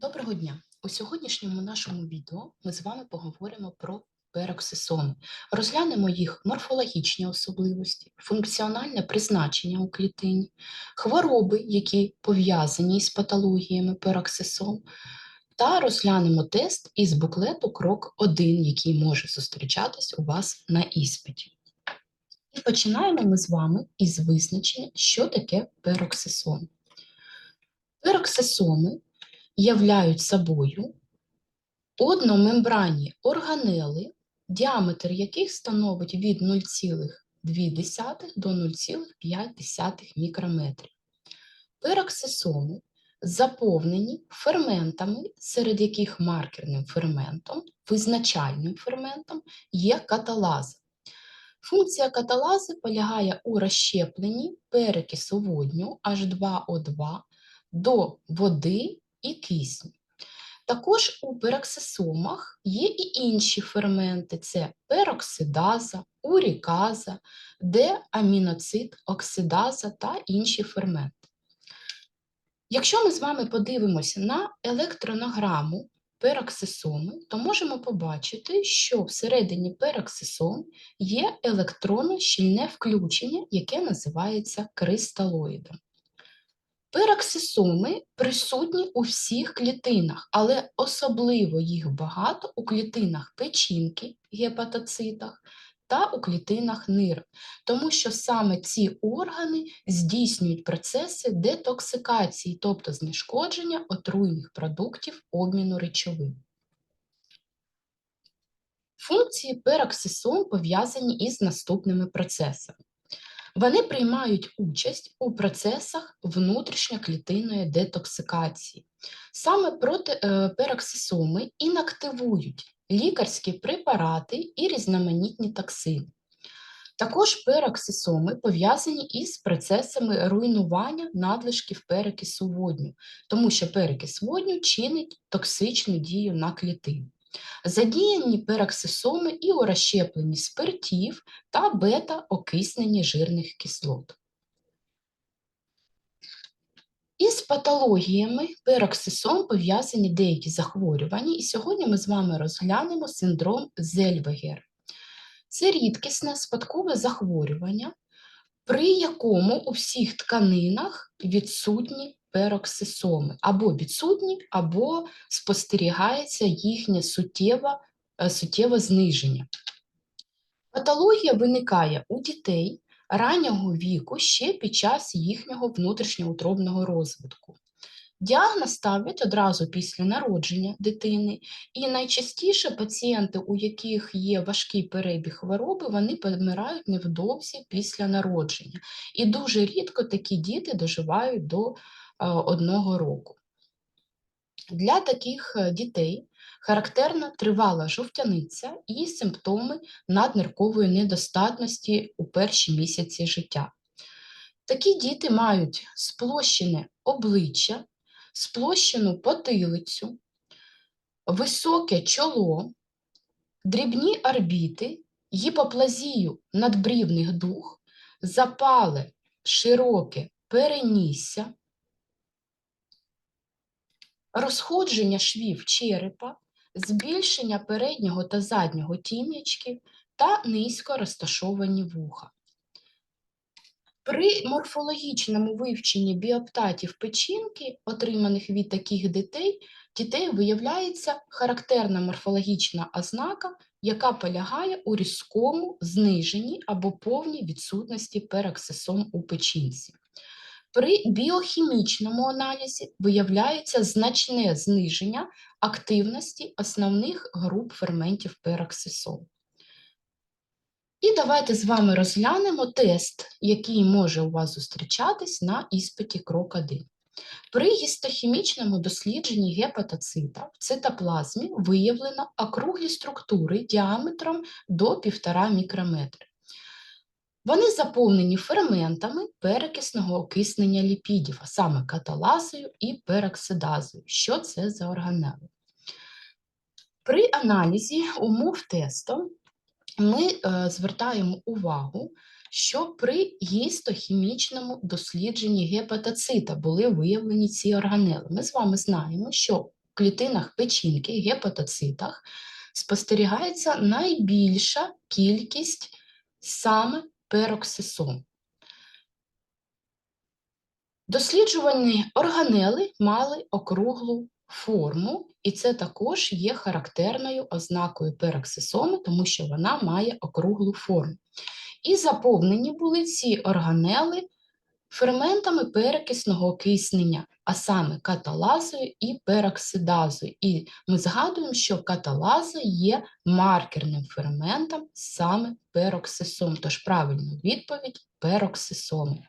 Доброго дня! У сьогоднішньому нашому відео ми з вами поговоримо про пероксисоми. Розглянемо їх морфологічні особливості, функціональне призначення у клітині, хвороби, які пов'язані із патологіями пероксисом, та розглянемо тест із буклету крок 1, який може зустрічатись у вас на іспиті. І починаємо ми з вами із визначення, що таке пероксисом. Пероксисоми являють собою одномембранні органели, діаметр яких становить від 0,2 до 0,5 мікрометрів. Пероксисоми заповнені ферментами, серед яких маркерним ферментом, визначальним ферментом є каталаза. Функція каталази полягає у розщепленні перекису водню H2O2 до води і кисню. Також у пероксисомах є і інші ферменти: це пероксидаза, уріказа, деаміноцит, оксидаза та інші ферменти. Якщо ми з вами подивимося на електронограму пероксисоми, то можемо побачити, що всередині пероксисом є електронно-щільне включення, яке називається кристалоїдом. Пероксисоми присутні у всіх клітинах, але особливо їх багато у клітинах печінки, гепатоцитах та у клітинах нир, тому що саме ці органи здійснюють процеси детоксикації, тобто знешкодження отруйних продуктів обміну речовин. Функції пероксисом пов'язані із наступними процесами. Вони приймають участь у процесах внутрішньоклітинної детоксикації. Саме проти е, пероксисоми інактивують лікарські препарати і різноманітні токсини. Також пероксисоми пов'язані із процесами руйнування надлишків перекису водню, тому що перекис водню чинить токсичну дію на клітину. Задіяні пероксисоми і у розщепленні спиртів та бета-окисненні жирних кислот. Із патологіями пероксисом пов'язані деякі захворювання, і сьогодні ми з вами розглянемо синдром Зельвегер. Це рідкісне спадкове захворювання, при якому у всіх тканинах відсутні пероксисоми, або відсутні, або спостерігається їхнє суттєве, суттєве зниження. Патологія виникає у дітей раннього віку ще під час їхнього внутрішньоутробного розвитку. Діагноз ставлять одразу після народження дитини, і найчастіше пацієнти, у яких є важкий перебіг хвороби, вони помирають невдовзі після народження. І дуже рідко такі діти доживають до одного року. Для таких е, дітей характерна тривала жовтяниця і симптоми надниркової недостатності у перші місяці життя. Такі діти мають сплощене обличчя, сплощену потилицю, високе чоло, дрібні орбіти, гіпоплазію надбрівних дух, запале широке перенісся, розходження швів черепа, збільшення переднього та заднього тім'ячків та низько розташовані вуха. При морфологічному вивченні біоптатів печінки, отриманих від таких дітей, дітей виявляється характерна морфологічна ознака, яка полягає у різкому зниженні або повній відсутності пероксисом у печінці. При біохімічному аналізі виявляється значне зниження активності основних груп ферментів пероксисол. І давайте з вами розглянемо тест, який може у вас зустрічатись на іспиті крок 1. При гістохімічному дослідженні гепатоцита в цитоплазмі виявлено округлі структури діаметром до 1,5 мікрометра. Вони заповнені ферментами перекисного окиснення ліпідів, а саме каталазою і пероксидазою. Що це за органели? При аналізі умов тесту ми е, звертаємо увагу, що при гістохімічному дослідженні гепатоцита були виявлені ці органели. Ми з вами знаємо, що в клітинах печінки, гепатоцитах, спостерігається найбільша кількість саме пероксисом. Досліджувані органели мали округлу форму, і це також є характерною ознакою пероксисому, тому що вона має округлу форму. І заповнені були ці органели ферментами перекисного киснення, а саме каталазою і пероксидазою. І ми згадуємо, що каталаза є маркерним ферментом саме пероксисом. Тож правильна відповідь пероксисоми.